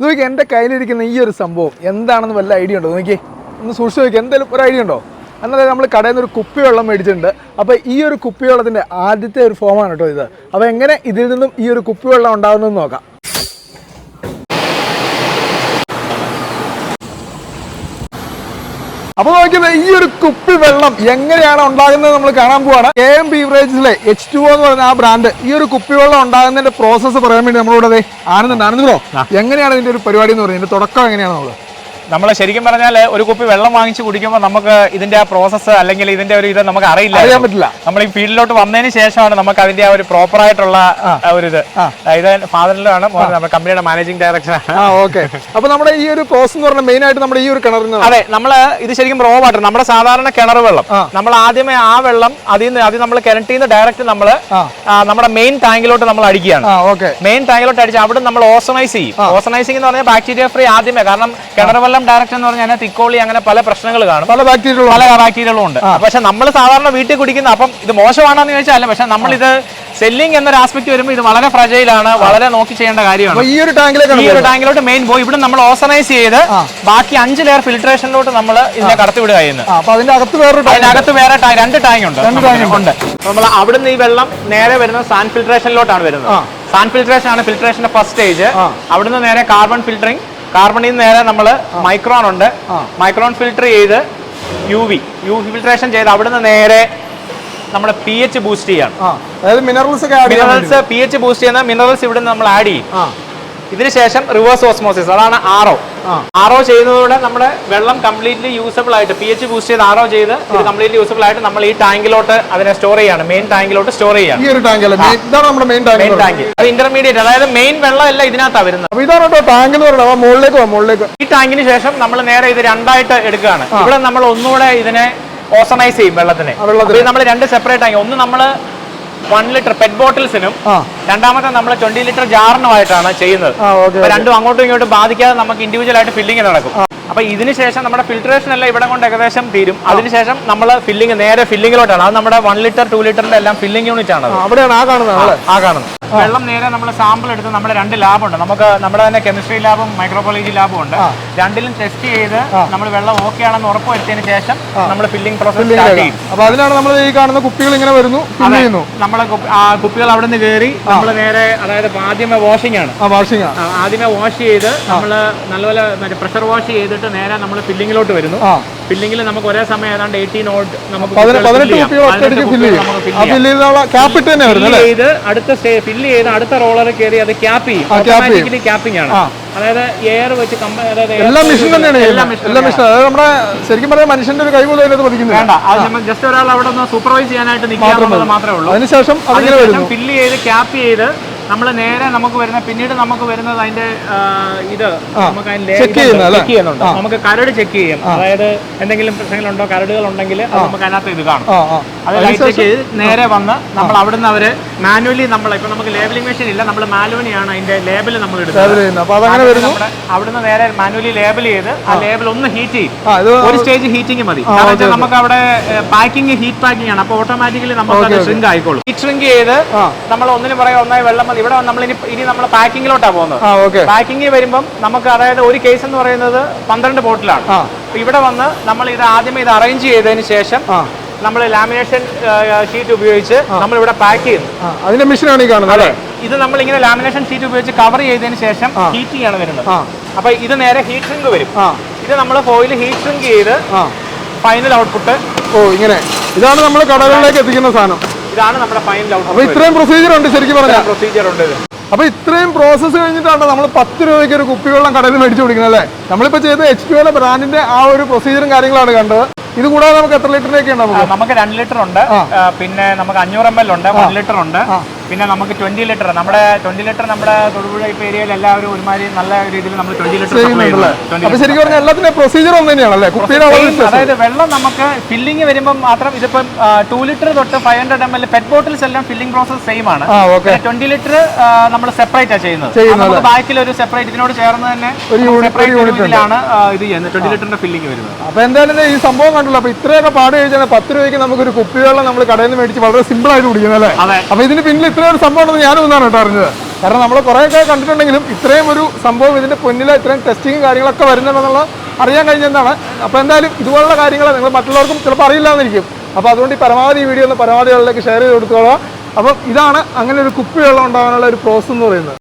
നോക്കി എന്റെ കയ്യിലിരിക്കുന്ന ഈ ഒരു സംഭവം എന്താണെന്ന് വല്ല ഐഡിയ ഉണ്ടോ? നോക്കി ഒന്ന് സൂക്ഷിച്ച് നോക്കി എന്തെങ്കിലും ഒരു ഐഡിയ ഉണ്ടോ? എന്നാലും നമ്മൾ കടയിൽ നിന്ന് ഒരു കുപ്പി വെള്ളം മേടിച്ചിട്ടുണ്ട്. അപ്പോൾ ഈ ഒരു കുപ്പി വെള്ളത്തിന്റെ ആദ്യത്തെ ഒരു ഫോമാണ് കേട്ടോ ഇത്. അപ്പോൾ എങ്ങനെ ഇതിൽ നിന്നും ഈ ഒരു കുപ്പി വെള്ളം ഉണ്ടാകുന്നതെന്ന് നോക്കാം. അപ്പൊ നോക്കിയത് ഈ ഒരു കുപ്പി വെള്ളം എങ്ങനെയാണ് ഉണ്ടാകുന്നത് നമ്മൾ കാണാൻ പോവാണ്. കെ എം ബീവറേജസിലെ എച്ച് ടു എന്ന് പറയുന്ന ആ ബ്രാൻഡ് ഈ ഒരു കുപ്പി വെള്ളം ഉണ്ടാകുന്നതിന്റെ പ്രോസസ്സ് പറയാൻ വേണ്ടി നമ്മളിവിടെ ദേ ആനന്ദുണ്ട് ആനന്ദ് ബ്രോ എങ്ങനെയാണ് ഇതിന്റെ ഒരു പരിപാടി എന്ന് പറയുന്നത്? തുടക്കം എങ്ങനെയാണ് നമ്മൾ നമ്മൾ ശരിക്കും പറഞ്ഞാൽ ഒരു കുപ്പി വെള്ളം വാങ്ങിച്ച് കുടിക്കുമ്പോൾ നമുക്ക് ഇതിന്റെ ആ പ്രോസസ്സ് അല്ലെങ്കിൽ ഇതിന്റെ ഒരു ഇത് നമുക്ക് അറിയില്ല അറിയാൻ പറ്റില്ല. നമ്മൾ ഈ ഫീൽഡിലോട്ട് വന്നതിന് ശേഷമാണ് നമുക്ക് അതിന്റെ ആ ഒരു പ്രോപ്പർ ആയിട്ടുള്ള ഒരു ഇത്. ഇത് ഫാദറിലാണ് നമ്മുടെ കമ്പനിയുടെ മാനേജിംഗ് ഡയറക്ടർ ഓക്കെ അപ്പൊ നമ്മുടെ ഈ ഒരു പ്രോസസ് എന്ന് പറഞ്ഞാൽ മെയിൻ ആയിട്ട് നമ്മുടെ ഈ ഒരു കിണറിൽ നിന്ന് അതെ നമ്മൾ ഇത് ശരിക്കും റോ വാട്ടർ നമ്മുടെ സാധാരണ കിണർ വെള്ളം. നമ്മൾ ആദ്യമേ ആ വെള്ളം അതിൽ നിന്ന് അത് നമ്മൾ കിണറ്റിൽ നിന്ന് ഡയറക്റ്റ് നമ്മൾ നമ്മുടെ മെയിൻ ടാങ്കിലോട്ട് നമ്മൾ അടിക്കുകയാണ്. മെയിൻ ടാങ്കിലോട്ട് അടിച്ച് അവിടെ നമ്മൾ ഓസണൈസ് ചെയ്യും. ഓസണൈസിംഗ് എന്ന് പറഞ്ഞാൽ ബാക്ടീരിയ ഫ്രീ ആദ്യമേ. കാരണം കിണർ വെള്ളം ഡയറക്റ്റ് എന്ന് പറഞ്ഞാൽ തിക്കോളി അങ്ങനെ പല പ്രശ്നങ്ങൾ കാണും. പല ബാക്ടീരിയകളും പല ബാക്ടീരിയകളും ഉണ്ട്. പക്ഷെ നമ്മൾ സാധാരണ വീട്ടിൽ കുടിക്കുന്ന അപ്പം ഇത് മോശമാണെന്ന് ചോദിച്ചാൽ അല്ല. പക്ഷെ നമ്മൾ ഇത് സെല്ലിംഗ് എന്നൊരു ആസ്പെക്ട് വരുമ്പോൾ ഇത് വളരെ ഫ്രജൈലാണ് വളരെ നോക്കി ചെയ്യേണ്ട കാര്യമാണ്. ഈ ഒരു ടാങ്കിലേക്ക് ഈ ഒരു ടാങ്കിലോട്ട് മെയിൻ പോയി. ഇവിടെ നമ്മൾ ഓസനൈസ് ചെയ്ത് ബാക്കി അഞ്ച് ലെയർ ഫിൽട്രേഷനിലോട്ട് നമ്മൾ ഇതിനെ കടത്തി വിടുക വേറെ അതിനകത്ത് വേറെ രണ്ട് ടാങ്ക് ഉണ്ട്. ഉണ്ട്. നമ്മൾ അവിടുന്ന് ഈ വെള്ളം നേരെ വരുന്ന സാൻ ഫിൽട്രേഷനിലോട്ടാണ് വരുന്നത്. സാൻ ഫിൽട്രേഷൻ ആണ് ഫിൽട്രേഷന്റെ ഫസ്റ്റ് സ്റ്റേജ്. അവിടുന്ന് നേരെ കാർബൺ ഫിൽറ്ററിംഗ് കാർബണിൽ നിന്ന് നേരെ നമ്മൾ മൈക്രോൺ ഉണ്ട്. മൈക്രോൺ ഫിൽട്ടർ ചെയ്ത് യു വി യു ഫിൽട്രേഷൻ ചെയ്ത് അവിടുന്ന് നേരെ നമ്മുടെ പി എച്ച് ബൂസ്റ്റ് ചെയ്യാണ്. മിനറൽസ് പി എച്ച് ബൂസ്റ്റ് ചെയ്യുന്ന മിനറൽസ് ഇവിടെ നമ്മൾ ആഡ് ചെയ്യും. ഇതിന് ശേഷം റിവേഴ്സ് ഓസ്മോസിസ് അതാണ് ആറോ. ആറോ ചെയ്യുന്നതോടെ നമ്മുടെ വെള്ളം കംപ്ലീറ്റ്ലി യൂസബിൾ ആയിട്ട് പി എച്ച് ബൂസ്റ്റ് ചെയ്ത് ആറോ ചെയ്ത് ഇത് കംപ്ലീറ്റ്ലി യൂസബിൾ ആയിട്ട് നമ്മൾ ഈ ടാങ്കിലോട്ട് അതിനെ സ്റ്റോർ ചെയ്യാണ്. മെയിൻ ടാങ്കിലോട്ട് സ്റ്റോർ ചെയ്യാണ്. ഈ ഒരു ടാങ്ക് അല്ലേ? Main- ഇതാണ് നമ്മുടെ മെയിൻ ടാങ്ക് മെയിൻ ടാങ്ക്. അത് ഇന്റർമീഡിയറ്റ് അതായത് മെയിൻ വെള്ളം എല്ലാം ഇതിനകത്താണ് വരുന്നത് ഇതാണ് കേട്ടോ ടാങ്ക് എന്ന് പറയുന്നത്. അപ്പൊ മുകളിലേക്ക് മുകളിലേക്ക് ഈ ടാങ്കിന് ശേഷം നമ്മൾ നേരെ ഇത് രണ്ടായിട്ട് എടുക്കുകയാണ്. ഇവിടെ നമ്മൾ ഒന്നുകൂടെ ഇതിനെ ഓസണൈസ് ചെയ്യും വെള്ളത്തിനെ. നമ്മൾ രണ്ട് സെപ്പറേറ്റ് ആയി ഒന്ന് നമ്മൾ വൺ ലിറ്റർ പെറ്റ് ബോട്ടിൽസിനും രണ്ടാമത്തെ നമ്മൾ ട്വന്റി ലിറ്റർ ജാറിനുമായിട്ടാണ് ചെയ്യുന്നത്. രണ്ടും അങ്ങോട്ടും ഇങ്ങോട്ടും ബാധിക്കാതെ നമുക്ക് ഇൻഡിവിജ്വൽ ആയിട്ട് ഫില്ലിംഗ് നടക്കും. അപ്പൊ ഇതിനുശേഷം നമ്മുടെ ഫിൽട്രേഷൻ എല്ലാം ഇവിടെ കൊണ്ട് ഏകദേശം തീരും. അതിനുശേഷം നമ്മൾ ഫില്ലിംഗ് നേരെ ഫില്ലിങ്ങിലോട്ടാണ് അത് നമ്മുടെ വൺ ലിറ്റർ ടു ലിറ്ററിന്റെ എല്ലാം ഫില്ലിംഗ് യൂണിറ്റ് ആണ് അവിടെയാണ് ആ കാണുന്നത് ആ കാണുന്നത്. വെള്ളം നേരെ നമ്മൾ സാമ്പിൾ എടുത്ത് നമ്മൾ രണ്ട് ലാബുണ്ട് നമുക്ക് നമ്മുടെ തന്നെ കെമിസ്ട്രി ലാബും മൈക്രോബയോളജി ലാബും ഉണ്ട്. രണ്ടിലും ടെസ്റ്റ് ചെയ്ത് നമ്മൾ വെള്ളം ഓക്കെ ആണെന്ന് ഉറപ്പ് വരുത്തിയതിന് ശേഷം നമ്മൾ ഫില്ലിംഗ് പ്രോസസ് സ്റ്റാർട്ട് ചെയ്യും. അപ്പൊ അതിനാണ് നമ്മൾ ഈ കാണുന്ന കുപ്പികൾ ഇങ്ങനെ വരുന്നു ഫില്ല് ചെയ്യുന്നു. കുപ്പികൾ അവിടെ നിന്ന് കയറി നമ്മൾ നേരെ അതായത് ആദ്യമേ വാഷിംഗ് ആണ്. വാഷിംഗ് ആദ്യമേ വാഷ് ചെയ്ത് നമ്മൾ നല്ലപോലെ മറ്റേ പ്രഷർ വാഷ് ചെയ്തിട്ട് നേരെ നമ്മൾ ഫില്ലിങ്ങിലോട്ട് വരുന്നു. ആ ഫില്ലിങ്ങിൽ നമുക്ക് ഒരേ സമയം ഏതാണ്ട് എയ്റ്റീൻ നോട്ട് നമുക്ക് ഫില്ല് ചെയ്ത് അടുത്ത ഫില്ല് ചെയ്ത് അടുത്ത റോളർ കയറി അത് ക്യാപ്പ് ചെയ്യും. ഓട്ടോമാറ്റിക്കലി ക്യാപ്പിംഗ് ആണ്. അതായത് എയർ വെച്ച് എല്ലാം മെഷീൻ തന്നെയാണ് എല്ലാം മെഷീൻ അതായത് നമ്മുടെ ശരിക്കും പറഞ്ഞാൽ മനുഷ്യന്റെ ഒരു കൈ പോലും പതിക്കുന്നില്ല വേണ്ട. അത് ജസ്റ്റ് ഒരാൾ അവിടെ ഒന്ന് സൂപ്പർവൈസ് ചെയ്യാനായിട്ട് നിൽക്കുക മാത്രമേ ഉള്ളൂ. അതിനുശേഷം ഫില്ല് ചെയ്ത് ക്യാപ്പ് ചെയ്ത് നമ്മൾ നേരെ നമുക്ക് വരുന്ന പിന്നീട് നമുക്ക് വരുന്നത് അതിന്റെ ഇത് നമുക്ക് ചെക്ക് ചെയ്യുന്നുണ്ട്. നമുക്ക് കരട് ചെക്ക് ചെയ്യും. അതായത് എന്തെങ്കിലും പ്രശ്നങ്ങളുണ്ടോ കരടുകൾ ഉണ്ടെങ്കിൽ അത് നമുക്ക് അതിനകത്ത് ഇത് കാണും. അത് ലൈറ്റ് ചെക്ക് ചെയ്ത് നേരെ വന്ന് നമ്മൾ അവിടുന്ന് അവർ മാനുവലി നമ്മൾ ഇപ്പൊ നമുക്ക് ലേബലിംഗ് മെഷീൻ ഇല്ല നമ്മൾ മാനുവലിയാണ് അതിന്റെ ലേബൽ നമ്മൾ എടുക്കുന്നത് അവിടുന്ന് നേരെ മാനുവലി ലേബൽ ചെയ്ത് ആ ലേബൽ ഒന്ന് ഹീറ്റ് ചെയ്യും. ഒരു സ്റ്റേജ് ഹീറ്റിംഗ് മതി. നമുക്ക് അവിടെ പാക്കിംഗ് ഹീറ്റ് പാക്കിംഗ് ആണ്. അപ്പൊ ഓട്ടോമാറ്റിക്കലി നമുക്ക് അത് ഷ്രിങ്ക് ആയിക്കോളും. ഹീറ്റ് ഷ്രിങ്ക് ചെയ്ത് നമ്മൾ ഒന്നിന് പറയാം ഒന്നായി വെള്ളം മതി ഇവിടെ നമ്മൾ ഇനി ഇനി നമ്മൾ പാക്കിങ്ങിലോട്ടാണ് പോകുന്നത്. പാക്കിങ്ങിൽ പാക്കിംഗ് വരുമ്പം നമുക്ക് അതായത് ഒരു കേസ് എന്ന് പറയുന്നത് പന്ത്രണ്ട് ബോട്ടിലാണ്. ഇവിടെ വന്ന് നമ്മൾ ഇത് ആദ്യമേ ഇത് അറേഞ്ച് ചെയ്തതിന് ശേഷം നമ്മൾ ലാമിനേഷൻ ഷീറ്റ് ഉപയോഗിച്ച് നമ്മൾ ഇവിടെ പാക്ക് ചെയ്യുന്നു. അതിന്റെ മെഷീനാണ് ഈ കാണുന്നത് ഇത് നമ്മൾ ഇങ്ങനെ ലാമിനേഷൻ ഷീറ്റ് ഉപയോഗിച്ച് കവർ ചെയ്തതിന് ശേഷം ഹീറ്റ് ആണ് വരുന്നത്. അപ്പൊ ഇത് നേരെ ഹീറ്റ് ഷ്രിങ്ക് വരും. ഇത് നമ്മൾ ഫോയിൽ ഹീറ്റ് ഷ്രിങ്ക് ചെയ്ത് ഫൈനൽ ഔട്ട്പുട്ട് ഓ ഇങ്ങനെ. ഇതാണ് നമ്മൾ കടകളിലേക്ക് എത്തിക്കുന്ന സാധനം. ഇതാണ് നമ്മുടെ ഫൈനൽ ഔട്ട് അപ്പൊ ഇത്രയും പ്രൊസീജിയർ ഉണ്ട് ശരിക്കും പറഞ്ഞാൽ പ്രൊസീജിയർ ഉണ്ട് ഇത്. അപ്പൊ ഇത്രയും പ്രോസസ്സ് കഴിഞ്ഞിട്ടാണ് നമ്മൾ പത്ത് രൂപയ്ക്ക് ഒരു കുപ്പിവെള്ളം കടയിൽ മേടിച്ചു കുടിക്കുന്നത് അല്ലേ? നമ്മളിപ്പോ ചെയ്ത എച്ച് പി ഒ ബ്രാൻഡിന്റെ ആ ഒരു പ്രൊസീജിയറും കാര്യങ്ങളാണ് കണ്ടത്. ഇത് കൂടാതെ നമുക്ക് എത്ര ലിറ്ററിലേക്ക് ഉണ്ട് നമുക്ക്? രണ്ട് ലിറ്റർ ഉണ്ട്. പിന്നെ നമുക്ക് അഞ്ഞൂറ് എം എൽ ഉണ്ട് വൺ ലിറ്റർ ഉണ്ട്. പിന്നെ നമുക്ക് ട്വന്റി ലിറ്റർ നമ്മുടെ ട്വന്റി ലിറ്റർ നമ്മുടെ തൊടുപുഴ ഇപ്പൊ ഏരിയയിൽ എല്ലാവരും ഒരുമാതിരി നല്ല രീതിയിൽ നമ്മൾ ട്വന്റി ലിറ്റർ ശരിക്കും പറഞ്ഞാൽ എല്ലാത്തിന്റെ പ്രൊസീജിയർ ഒന്ന് തന്നെയാണ് അല്ലേ കുപ്പിയുടെ ആ ഒരു വ്യത്യാസം. അതായത് വെള്ളം നമുക്ക് ഫില്ലിംഗ് വരുമ്പോൾ മാത്രം ഇതിപ്പം ടു ലിറ്റർ തൊട്ട് five hundred M L pet bottles എല്ലാം ഫില്ലിംഗ് പ്രോസസ് സെയിം ആണ്. ട്വന്റി ലിറ്റർ നമ്മൾ സെപ്പറേറ്റ് ആണ് ചെയ്യുന്നത്. ബാക്കിൽ ഒരു സെപ്പറേറ്റ് ഇതിനോട് ചേർന്ന് തന്നെ ഒരു യൂണിറ്റ് ഒരു സെപ്പറേറ്റ് യൂണിറ്റ് ഉണ്ട്. ഇതിലാണ് ആ, ഇത് ചെയ്യുന്നത്. ട്വന്റി ലിറ്ററിന്റെ ഫില്ലിംഗ് വരുന്നത്. അപ്പൊ എന്തായാലും ഈ സംഭവം കണ്ടല്ലോ. അപ്പൊ ഇത്രയൊക്കെ പാട് കഴിച്ചാൽ പത്ത് രൂപയ്ക്ക് നമുക്ക് ഒരു കുപ്പി വെള്ളം നമ്മൾ കടയിൽ നിന്ന് മേടിച്ച് വളരെ സിമ്പിൾ ആയിട്ട് കുടിക്കുന്നത് അല്ലേ അപ്പൊ ഇതിന് പിന്നിൽ ഇത്രയും ഒരു സംഭവം ഉണ്ടെന്ന് ഞാനും ഒന്നാണ് കേട്ടോ അറിഞ്ഞത്. കാരണം നമ്മൾ കുറേയൊക്കെ കണ്ടിട്ടുണ്ടെങ്കിലും ഇത്രയും ഒരു സംഭവം ഇതിന്റെ പൊന്നിൽ ഇത്രയും ടെസ്റ്റിങ്ങും കാര്യങ്ങളൊക്കെ വരുന്നുണ്ടെന്നുള്ള അറിയാൻ കഴിഞ്ഞെന്നാണ്. അപ്പോൾ എന്തായാലും ഇതുപോലുള്ള കാര്യങ്ങൾ നിങ്ങൾ മറ്റുള്ളവർക്കും ചിലപ്പോൾ അറിയില്ലാന്നിരിക്കും. അപ്പോൾ അതുകൊണ്ട് ഈ പരമാവധി ഈ വീഡിയോ ഒന്ന് പരമാവധികളിലേക്ക് ഷെയർ ചെയ്ത് കൊടുത്തോളാം. അപ്പം ഇതാണ് അങ്ങനെ ഒരു കുപ്പി വെള്ളം ഉണ്ടാകാനുള്ള ഒരു പ്രോസസ്സ് എന്ന് പറയുന്നത്.